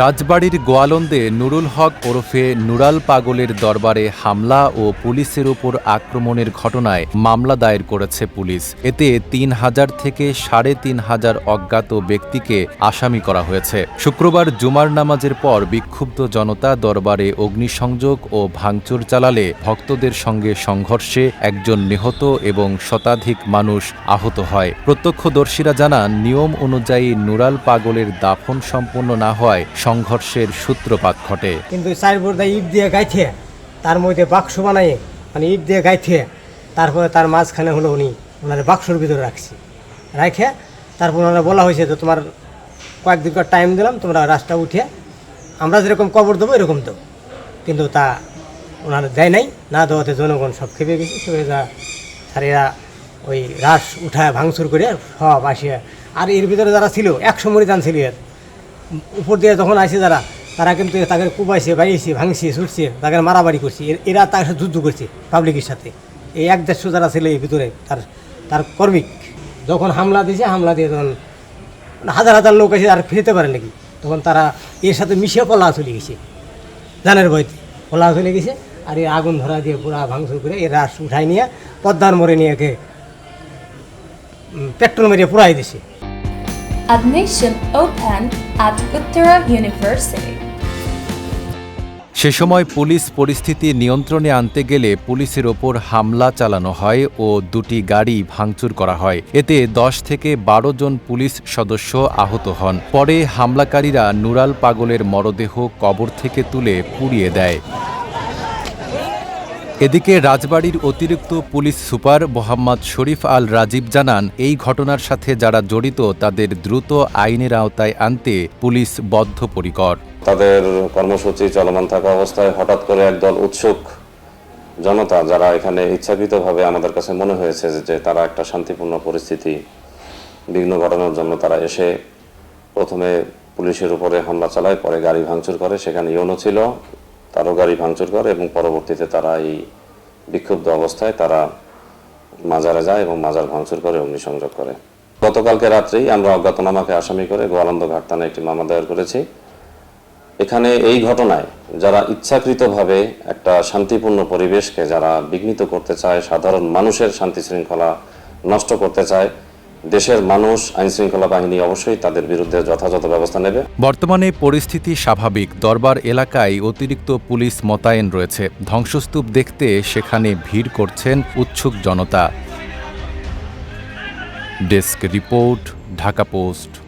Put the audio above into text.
রাজবাড়ির গোয়ালন্দে নুরুল হক ওরফে নুরাল পাগলের দরবারে হামলা ও পুলিশের ওপর আক্রমণের ঘটনায় মামলা দায়ের করেছে পুলিশ। এতে তিন হাজার থেকে সাড়ে তিন হাজার অজ্ঞাত ব্যক্তিকে আসামি করা হয়েছে। শুক্রবার জুমার নামাজের পর বিক্ষুব্ধ জনতা দরবারে অগ্নিসংযোগ ও ভাঙচুর চালালে ভক্তদের সঙ্গে সংঘর্ষে একজন নিহত এবং শতাধিক মানুষ আহত হয়। প্রত্যক্ষদর্শীরা জানান, নিয়ম অনুযায়ী নুরাল পাগলের দাফন সম্পন্ন না হওয়ায় সংঘর্ষের সূত্রপাত ঘটে। কিন্তু চার বোর্দা ইট দিয়ে গাইছে তার মধ্যে বাক্স বানাই মানে ইট দিয়ে গাইছে তারপরে তার মাঝখানে হলো উনি ওনার বাক্সর ভিতরে রাখছি। রাখে তারপর ওনারা বলা হয়েছে যে, তোমার কয়েকদিন টাইম দিলাম, তোমরা রাস্তা উঠে আমরা যেরকম কবর দেবো, এরকম দেবো। কিন্তু তা ওনারা দেয় নাই, না দেওয়াতে জনগণ সব খেপে গেছে খেপে যা ওই রাস উঠায় ভাঙচুর করে সব আসিয়া, আর এর ভিতরে যারা ছিল, একশো মরিদান ছিল এর। উপর দিয়ে যখন আসে যারা, তারা কিন্তু তাকে কুবাইছে বাইছে ভাঙছে, ছুটছে, তাকে মারামারি করছে। এর- তার সাথে যুদ্ধ করছে পাবলিকের সাথে। এই এক দেড়শো যারা ছিল এই ভিতরে, তার তার কর্মিক যখন হামলা দিয়েছে, হামলা দিয়ে তখন হাজার হাজার লোক এসে আর ফিরতে পারে নাকি, তখন তারা এর সাথে মিশিয়ে পলা চলে গেছে, জানের ভয়তে। পলা চলে গেছে, আর এই আগুন ধরা দিয়ে পুরা ভাঙচুর করে এ রাস উঠাই নিয়ে, পদ্মার মরে নিয়ে পেট্রোল মেরিয়ে পুরাই দিছে Admission open at Uttara University. সে সময় পুলিশ পরিস্থিতি নিয়ন্ত্রণে আনতে গেলে পুলিশের ওপর হামলা চালানো হয় ও দুটি গাড়ি ভাঙচুর করা হয়। এতে দশ থেকে বারো জন পুলিশ সদস্য আহত হন। পরে হামলাকারীরা নুরাল পাগলের মরদেহ কবর থেকে তুলে পুড়িয়ে দেয়। এদিকে রাজবাড়ির অতিরিক্ত পুলিশ সুপার মোহাম্মদ শরীফ আল রাজীব জানান, এই ঘটনার সাথে যারা জড়িত তাদের দ্রুত আইনের আওতায় আনতে পুলিশ বদ্ধপরিকর। তাদের কর্মসূচি চলমান থাকা অবস্থায় হঠাৎ করে একদল উৎসুক জনতা, যারা এখানে ইচ্ছাকৃতভাবে আমাদের কাছে মনে হয়েছে যে তারা একটা শান্তিপূর্ণ পরিস্থিতি, বিঘ্ন ঘটানোর জন্য তারা এসে প্রথমে পুলিশের উপরে হামলা চালায়, পরে গাড়ি ভাঙচুর করে, সেখানে ইউনো ছিল তারও গাড়ি ভাঙচুর করে এবং পরবর্তীতে তারা এই বিক্ষুব্ধ অবস্থায় তারা মাজারে যায় এবং মাজার ভাঙচুর করে, অগ্নিসংযোগ করে। গতকালকে রাত্রেই আমরা অজ্ঞাতনামাকে আসামি করে গোয়ালন্দ ঘাট থানায় একটি মামলা দায়ের করেছি। এখানে এই ঘটনায় যারা ইচ্ছাকৃতভাবে একটা শান্তিপূর্ণ পরিবেশকে যারা বিঘ্নিত করতে চায়, সাধারণ মানুষের শান্তি শৃঙ্খলা নষ্ট করতে চায় দেশের মানুষ আইন শৃঙ্খলা বাহিনী অবশ্যই তাদের বিরুদ্ধে যথাযথ ব্যবস্থা নেবে। বর্তমানে পরিস্থিতি স্বাভাবিক। দরবার এলাকায় অতিরিক্ত পুলিশ মোতায়েন রয়েছে। ধ্বংসস্তূপ দেখতে সেখানে ভিড় করছেন উৎসুক জনতা। Desk report, Dhaka Post.